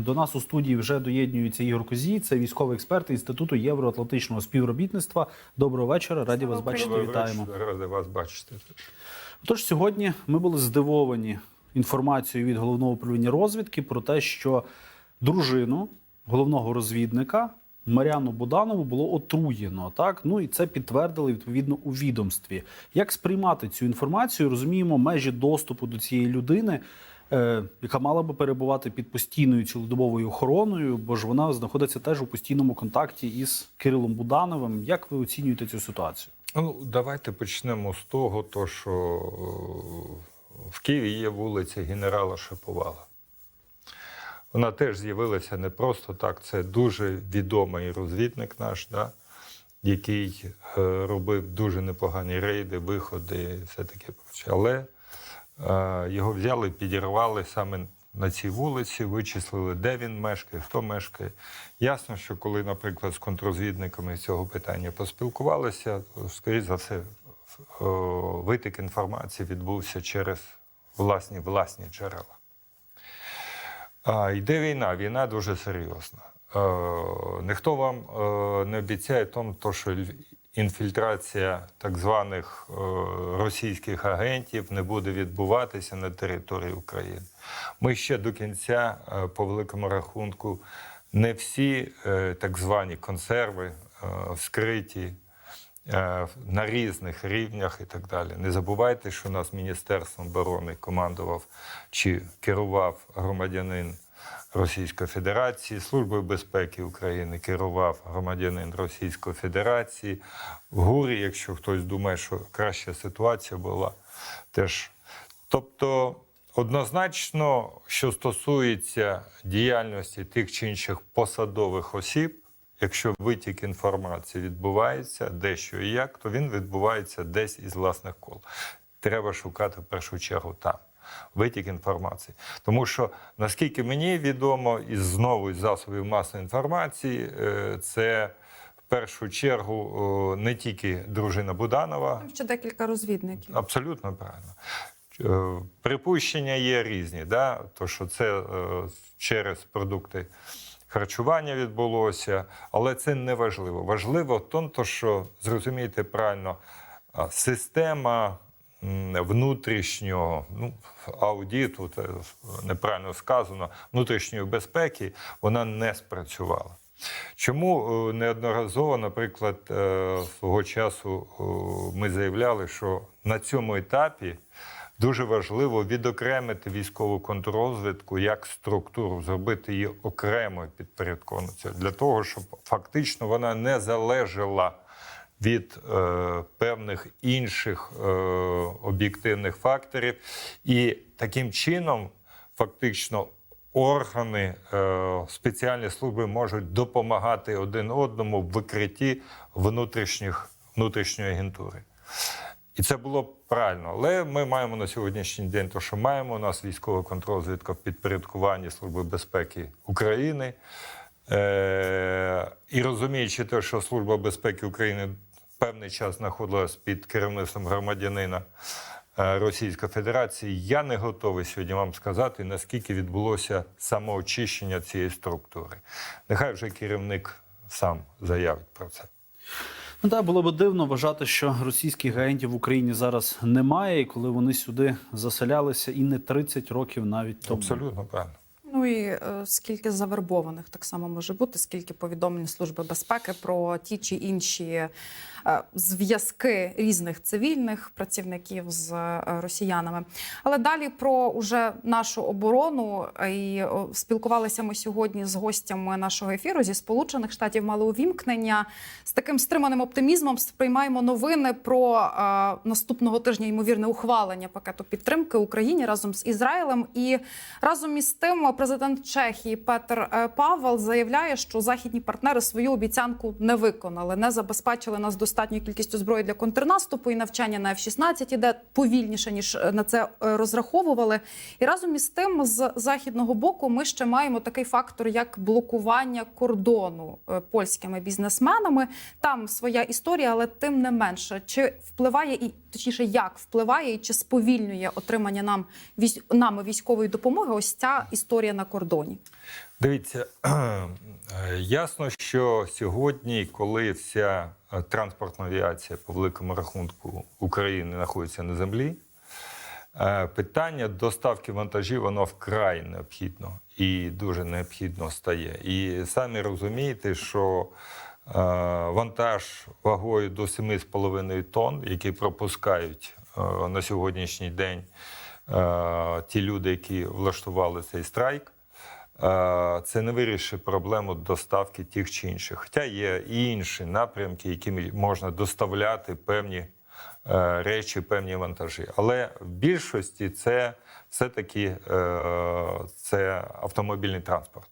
До нас у студії вже доєднується Ігор Козій, це військовий експерт Інституту євроатлантичного співробітництва. Доброго вечора, раді вас бачити. Вітаємо. Радий вас бачити. Тож сьогодні ми були здивовані інформацією від головного управління розвідки про те, що дружину головного розвідника Мар'яну Буданову було отруєно. Так ну і це підтвердили відповідно у відомстві. Як сприймати цю інформацію? Розуміємо межі доступу до цієї людини. Е, Яка мала би перебувати під постійною цілодобовою охороною, бо ж вона знаходиться теж у постійному контакті із Кирилом Будановим. Як ви оцінюєте цю ситуацію? Ну, давайте почнемо з того, то, що е, в Києві є вулиця генерала Шаповала. Вона теж з'явилася не просто так. Це дуже відомий розвідник наш, да, який е, робив дуже непогані рейди, виходи, все таке проче. Але його взяли, підірвали саме на цій вулиці, вичислили, де він мешкає, хто мешкає. Ясно, що коли, наприклад, з контррозвідниками з цього питання поспілкувалися, скоріш за все, витік інформації відбувся через власні власні джерела. А, йде війна, війна дуже серйозна. Е, ніхто вам е, не обіцяє тому, що інфільтрація так званих е, російських агентів не буде відбуватися на території України. Ми ще до кінця, е, по великому рахунку, не всі е, так звані консерви вскриті на різних рівнях і так далі. Не забувайте, що у нас Міністерством оборони командував чи керував громадянин Російської Федерації, Службою безпеки України керував громадянин Російської Федерації. В ГУРі, якщо хтось думає, що краща ситуація була, теж. Тобто, однозначно, що стосується діяльності тих чи інших посадових осіб, якщо витік інформації відбувається дещо і як, то він відбувається десь із власних кол. Треба шукати в першу чергу там. Витік інформації. Тому що, наскільки мені відомо, із знову із засобів масової інформації, е, це в першу чергу не тільки дружина Буданова, Ще декілька розвідників. Абсолютно правильно. Е, Припущення є різні, да? то що це е, через продукти харчування відбулося, але це не важливо. Важливо в тому, що зрозумієте правильно, система внутрішнього ну, аудиту, це неправильно сказано, внутрішньої безпеки, вона не спрацювала. Чому е, неодноразово, наприклад, е, свого часу е, ми заявляли, що на цьому етапі дуже важливо відокремити військову контррозвідку як структуру, зробити її окремою підпорядкованою для того, щоб фактично вона не залежала від е, певних інших е, об'єктивних факторів, і таким чином фактично органи е, спеціальні служби можуть допомагати один одному в викритті внутрішніх внутрішньої агентури. І це було правильно. Але ми маємо на сьогоднішній день те, що маємо. У нас військова контррозвідка в підпорядкуванні Служби безпеки України. Е- і розуміючи те, що Служба безпеки України певний час знаходилась під керівництвом громадянина е, Російської Федерації, я не готовий сьогодні вам сказати, наскільки відбулося самоочищення цієї структури. Нехай вже керівник сам заявить про це. Ну так, було б дивно вважати, що російських агентів в Україні зараз немає, і коли вони сюди заселялися, і не 30 років навіть тому. Абсолютно правильно. Ну і е, скільки завербованих так само може бути, скільки повідомлень Служби безпеки про ті чи інші е, зв'язки різних цивільних працівників з е, росіянами. Але далі про уже нашу оборону і спілкувалися ми сьогодні з гостями нашого ефіру зі Сполучених Штатів. Мали увімкнення з таким стриманим оптимізмом. Сприймаємо новини про наступного тижня ймовірне ухвалення пакету підтримки Україні разом з Ізраїлем. І разом із тим, президент Чехії Петр е, Павел заявляє, що західні партнери свою обіцянку не виконали, не забезпечили нас достатньою кількістю зброї для контрнаступу і навчання на F-16 іде повільніше ніж е, на це е, розраховували. І разом із тим, з західного боку, ми ще маємо такий фактор, як блокування кордону польськими бізнесменами. Там своя історія, але тим не менше, чи впливає і точніше, як впливає і чи сповільнює отримання нам військ... нами військової допомоги? Ось ця історія стає на кордоні? Дивіться, ясно, що сьогодні, коли вся е, транспортна авіація по великому рахунку України знаходиться на землі, е, питання доставки вантажів воно вкрай необхідно і дуже необхідно стає. І самі розумієте, що е, вантаж вагою до 7,5 тонн, який пропускають на сьогоднішній день ті люди, які влаштували цей страйк. Е, Це не вирішить проблему доставки тих чи інших. Хоча є і інші напрямки, якими можна доставляти певні е, речі, певні вантажі. Але в більшості це все-таки е, це автомобільний транспорт.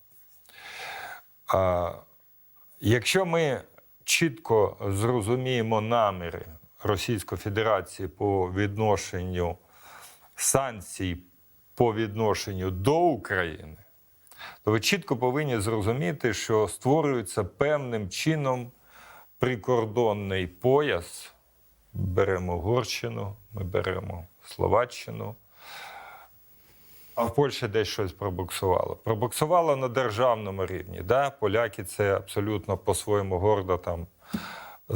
Якщо ми чітко зрозуміємо наміри Російської Федерації по відношенню санкцій по відношенню до України, то ви чітко повинні зрозуміти, що створюється певним чином прикордонний пояс. Беремо Угорщину, ми беремо Словаччину. А в Польщі десь щось пробуксувало. Пробуксувало на державному рівні. Да? Поляки це абсолютно по-своєму горда там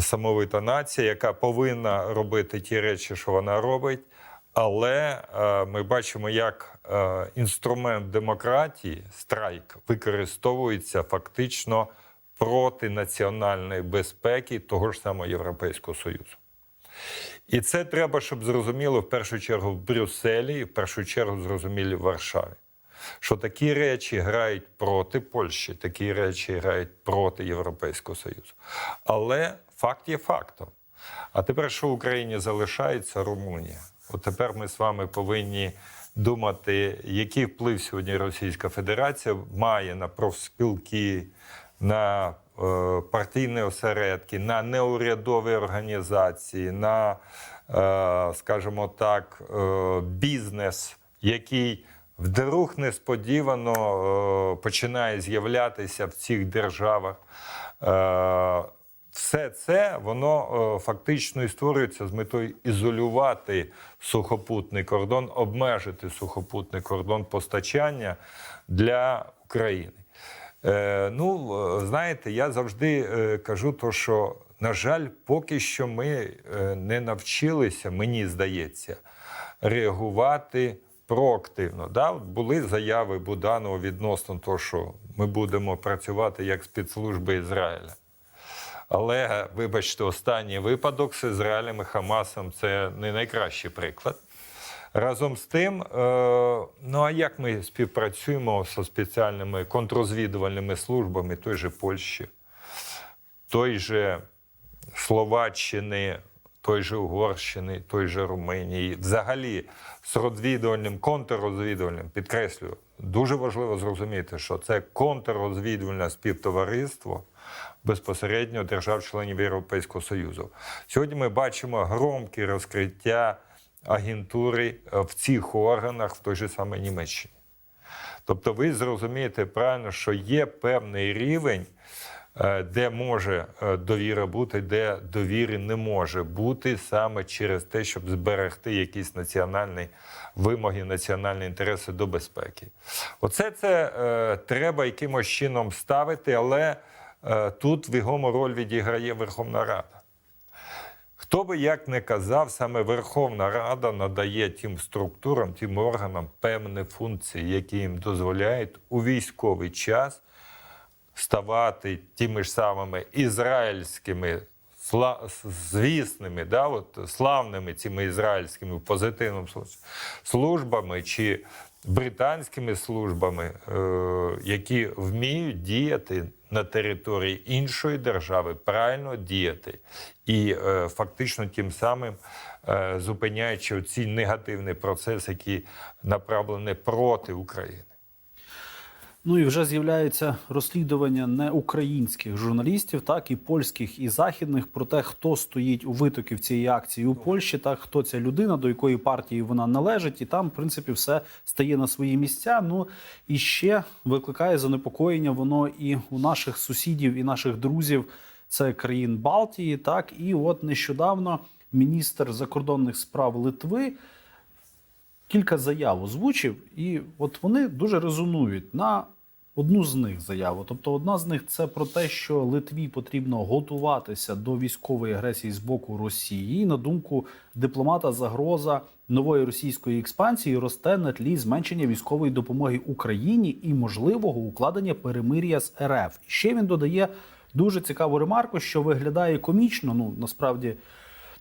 самовита нація, яка повинна робити ті речі, що вона робить. Але е, ми бачимо, як е, інструмент демократії, страйк, використовується фактично проти національної безпеки того ж самого Європейського Союзу. І це треба, щоб зрозуміло в першу чергу в Брюсселі, і в першу чергу зрозумілі в Варшаві. Що такі речі грають проти Польщі, такі речі грають проти Європейського Союзу. Але факт є фактом. А тепер, що в Україні залишається Румунія? От тепер ми з вами повинні думати, який вплив сьогодні Російська Федерація має на профспілки, на е, партійні осередки, на неурядові організації, на, е, скажімо так, е, бізнес, який вдруг несподівано починає з'являтися в цих державах. Все це воно е, фактично і створюється з метою ізолювати сухопутний кордон, обмежити сухопутний кордон постачання для України. Е, ну, е, знаєте, я завжди кажу, то, що, на жаль, поки що ми не навчилися, мені здається, реагувати проактивно. Да? Були заяви Буданова відносно того, що ми будемо працювати як спецслужби Ізраїля. Але, вибачте, останній випадок з Ізраїлем і Хамасом це не найкращий приклад. Разом з тим, е, ну а як ми співпрацюємо зі спеціальними контррозвідувальними службами той же Польщі, той же Словаччини, той же Угорщини, той же Румунії, взагалі з розвідувальним, контррозвідувальним, підкреслюю, дуже важливо зрозуміти, що це контррозвідувальне співтовариство безпосередньо держав-членів Європейського Союзу. Сьогодні ми бачимо громкі розкриття агентури е, в цих органах в той же самій Німеччині. Тобто, ви зрозумієте правильно, що є певний рівень, е, де може е, довіра бути, де довіри не може бути саме через те, щоб зберегти якісь національні вимоги, національні інтереси до безпеки. Оце це е, треба якимось чином ставити, але тут вагому роль відіграє Верховна Рада. Хто би як не казав, саме Верховна Рада надає тим структурам, тим органам певні функції, які їм дозволяють у військовий час ставати тими ж самими ізраїльськими звісними, да, от, славними цими ізраїльськими в службами чи британськими службами, е, які вміють діяти на території іншої держави, правильно діяти і е, фактично тим самим е, зупиняючи ці негативний процес, які направлені проти України. Ну і вже з'являється розслідування не українських журналістів, так і польських і західних про те, хто стоїть у витоків цієї акції у Польщі, так хто ця людина, до якої партії вона належить, і там, в принципі, все стає на свої місця. Ну і ще викликає занепокоєння воно і у наших сусідів, і наших друзів, це країн Балтії. Так, і от нещодавно міністр закордонних справ Литви кілька заяв озвучив, і от вони дуже резонують на одну з них заяву. Тобто, одна з них це про те, що Литві потрібно готуватися до військової агресії з боку Росії. І, на думку дипломата, загроза нової російської експансії росте на тлі зменшення військової допомоги Україні і можливого укладення перемир'я з РФ. І ще він додає дуже цікаву ремарку, що виглядає комічно. Ну насправді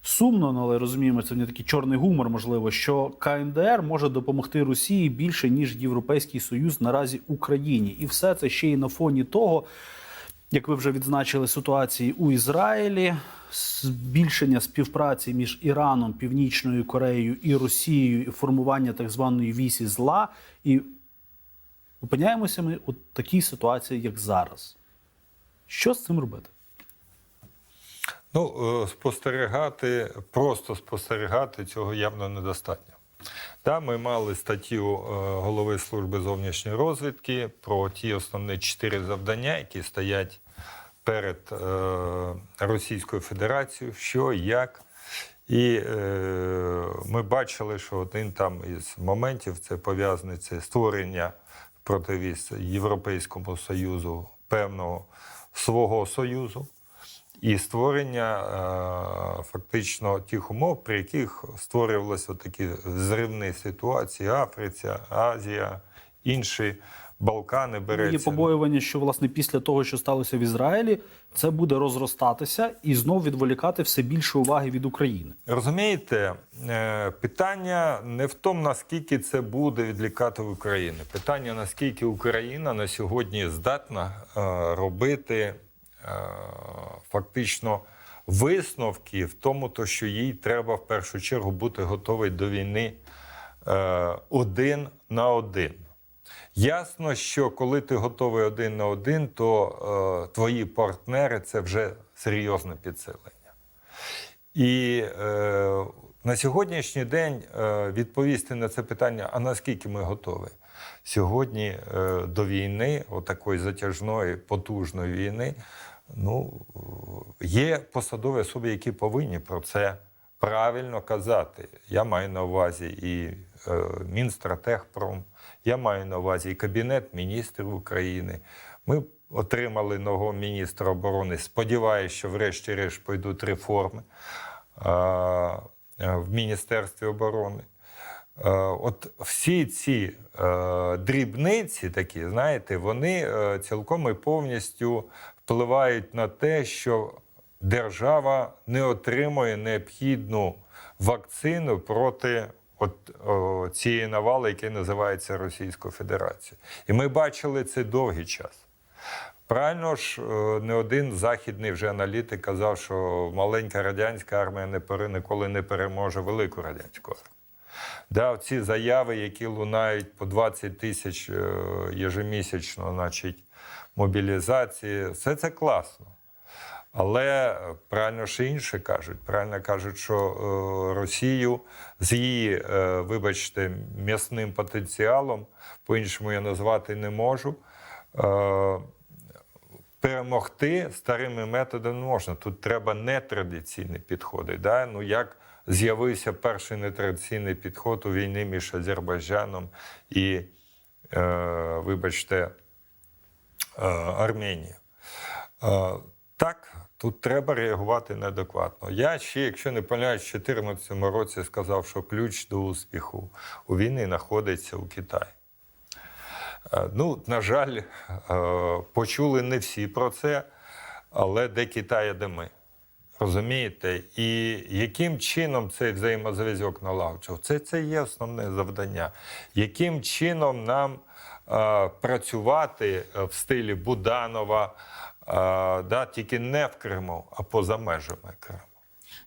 сумно, ну, але розуміємо, це не такий чорний гумор, можливо, що КНДР може допомогти Росії більше ніж Європейський Союз наразі Україні, і все це ще й на фоні того, як ви вже відзначили ситуації у Ізраїлі, збільшення співпраці між Іраном, Північною Кореєю і Росією, і формування так званої вісі зла. І опиняємося ми у такій ситуації, як зараз. Що з цим робити? Ну, е, спостерігати, просто спостерігати цього явно недостатньо. Да, ми мали статтю е, голови служби зовнішньої розвідки про ті основні чотири завдання, які стоять перед е, Російською Федерацією, що, як. І ми бачили, що один там із моментів це пов'язаний це створення противіз Європейському Союзу певного свого союзу і створення е, фактично тих умов, при яких створювалися такі зривні ситуації Африці, Азія, інші Балкани, Є побоювання, що власне після того, що сталося в Ізраїлі, це буде розростатися і знов відволікати все більше уваги від України. Розумієте, е, питання не в тому, наскільки це буде відлікати Україну. Питання, наскільки Україна на сьогодні здатна е, робити фактично висновки в тому, то, що їй треба в першу чергу бути готовий до війни е, один на один. Ясно, що коли ти готовий один на один, то е, твої партнери це вже серйозне підсилення. І е, на сьогоднішній день е, відповісти на це питання, а наскільки ми готові? Сьогодні е, до війни, отакої затяжної, потужної війни, ну, є посадові особи, які повинні про це правильно казати. Я маю на увазі і е, Мінстратегпром, я маю на увазі і Кабінет міністрів України. Ми отримали нового міністра оборони. Сподіваюся, що врешті-решт пойдуть реформи е, в Міністерстві оборони. Е, От всі ці дрібниці, такі, знаєте, вони цілком і повністю впливають на те, що держава не отримує необхідну вакцину проти от, о, цієї навали, яка називається Російською Федерацією. І ми бачили це довгий час. Правильно ж, е, не один західний вже аналітик казав, що маленька радянська армія не пере- ніколи не переможе велику радянську армію. Да, ці заяви, які лунають по 20 тисяч ежемісячно, значить, мобілізації, все це класно. Але правильно ж інше кажуть. Правильно кажуть, що е, Росію з її, е, вибачте, м'ясним потенціалом, по-іншому я назвати не можу. Е, перемогти старими методами не можна. Тут треба нетрадиційні підходи. Да? Ну, як з'явився перший нетрадиційний підход у війні між Азербайджаном і, е, вибачте, е, Арменією. Е, так, тут треба реагувати неадекватно. Я ще, якщо не помиляюсь, в 2014 році сказав, що ключ до успіху у війні знаходиться у Китаї. Е, Ну, на жаль, почули не всі про це, але де Китай, де ми. Розумієте? І яким чином цей взаємозв'язок налагоджував? Це, це є основне завдання. Яким чином нам працювати е, в стилі Буданова, е, да, тільки не в Криму, а поза межами Криму.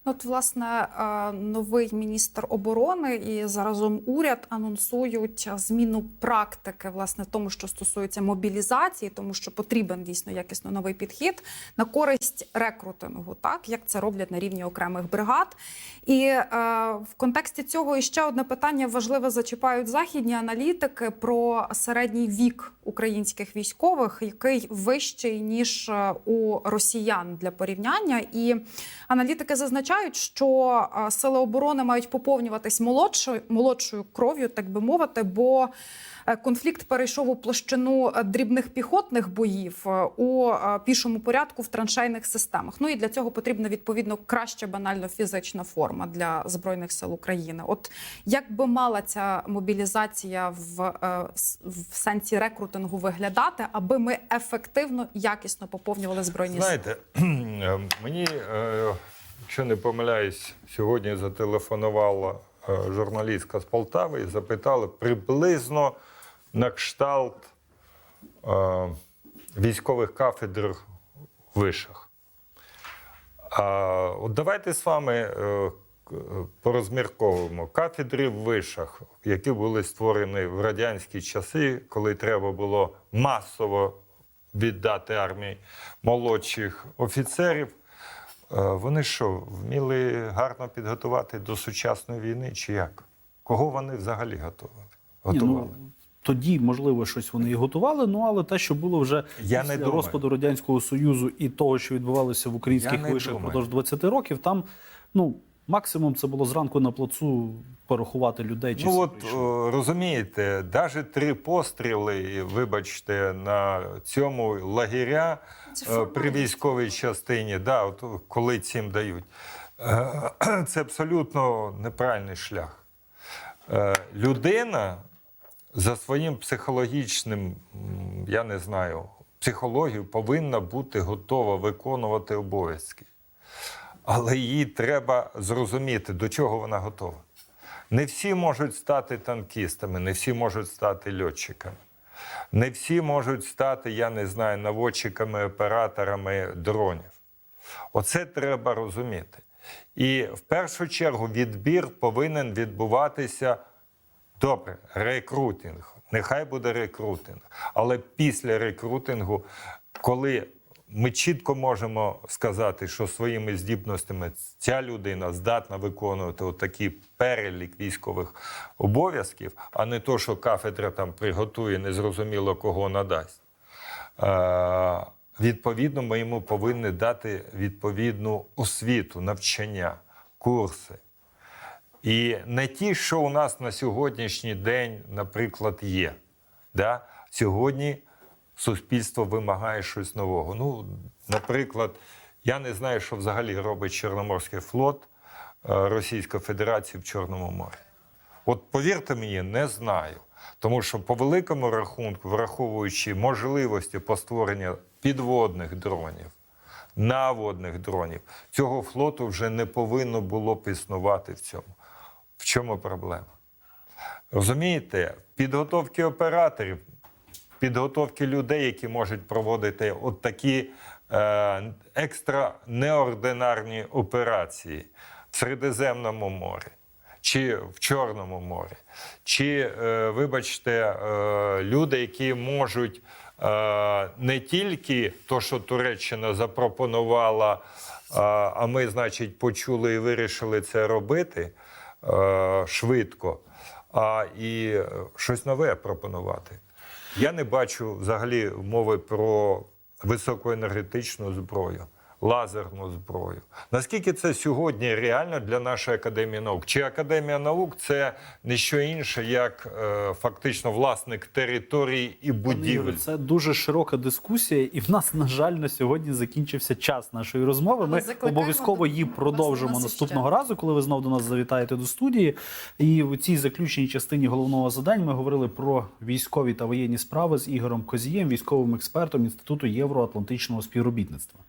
Ну, От, власне, е, новий міністр оборони і заразом уряд анонсують зміну практики, власне, тому, що стосується мобілізації, тому що потрібен дійсно якісно новий підхід на користь рекрутингу, так як це роблять на рівні окремих бригад. І е, в контексті цього іще одне питання важливе зачіпають західні аналітики про середній вік українських військових, який вищий ніж е, у росіян для порівняння. І аналітики зазначають, зазначають, що е, сили оборони мають поповнюватись молодшою молодшою кров'ю, так би мовити, бо е, конфлікт перейшов у площину е, дрібних піхотних боїв у пішому порядку в траншейних системах. Ну і для цього потрібна відповідно краща банально фізична форма для збройних сил України. От як би мала ця мобілізація в, в сенсі рекрутингу виглядати, аби ми ефективно якісно поповнювали збройні сили? Знаєте, мені, якщо не помиляюсь, сьогодні зателефонувала е, журналістка з Полтави і запитала приблизно на кшталт е, військових кафедр вишах. А, от давайте з вами е, порозмірковуємо кафедри в вишах, які були створені в радянські часи, коли треба було масово віддати армії молодших офіцерів. Е, Вони що, вміли гарно підготувати до сучасної війни, чи як? Кого вони взагалі готували? Ні, Готували. ну, тоді, можливо, щось вони і готували, ну але те, що було вже Я після не розпаду Радянського Союзу і того, що відбувалося в українських вишах впродовж 20 років, там ну, максимум це було зранку на плацу порахувати людей. Чи Ну от прийшли. е, розумієте, навіть три постріли, вибачте, на цьому лагеря е, при військовій частині, да, от, коли цим дають, е, це абсолютно неправильний шлях. Е, Людина за своїм психологічним, я не знаю, психологією повинна бути готова виконувати обов'язки. Але їй треба зрозуміти, до чого вона готова. Не всі можуть стати танкістами, не всі можуть стати льотчиками. Не всі можуть стати, я не знаю, наводчиками, операторами дронів. Оце треба розуміти. І в першу чергу відбір повинен відбуватися добре, рекрутинг. Нехай буде рекрутинг. Але після рекрутингу, коли ми чітко можемо сказати, що своїми здібностями ця людина здатна виконувати отакий перелік військових обов'язків, а не то, що кафедра там приготує незрозуміло кого надасть. Е, Відповідно, ми йому повинні дати відповідну освіту, навчання, курси. І не ті, що у нас на сьогоднішній день, наприклад, є. Да? Сьогодні суспільство вимагає щось нового. Ну, наприклад, я не знаю, що взагалі робить Чорноморський флот е, Російської Федерації в Чорному морі. От повірте мені, не знаю. Тому що по великому рахунку, враховуючи можливості по створенню підводних дронів, наводних дронів, цього флоту вже не повинно було б існувати в цьому. В чому проблема? Розумієте, підготовки операторів, підготовки людей, які можуть проводити от такі е, екстра неординарні операції в Середземному морі чи в Чорному морі, чи, е, вибачте, е, люди, які можуть не тільки то, що Туреччина запропонувала, а ми, значить, почули і вирішили це робити швидко, а і щось нове пропонувати. Я не бачу взагалі мови про високоенергетичну зброю, лазерну зброю. Наскільки це сьогодні реально для нашої академії наук? Чи академія наук це не що інше, як е, фактично власник території і Пане будівель? Це дуже широка дискусія, і в нас, на жаль, на сьогодні закінчився час нашої розмови. Ми обов'язково її продовжимо наступного разу, коли ви знову до нас завітаєте до студії. І в цій заключній частині головного задань ми говорили про військові та воєнні справи з Ігорем Козієм, військовим експертом Інституту євроатлантичного співробітництва.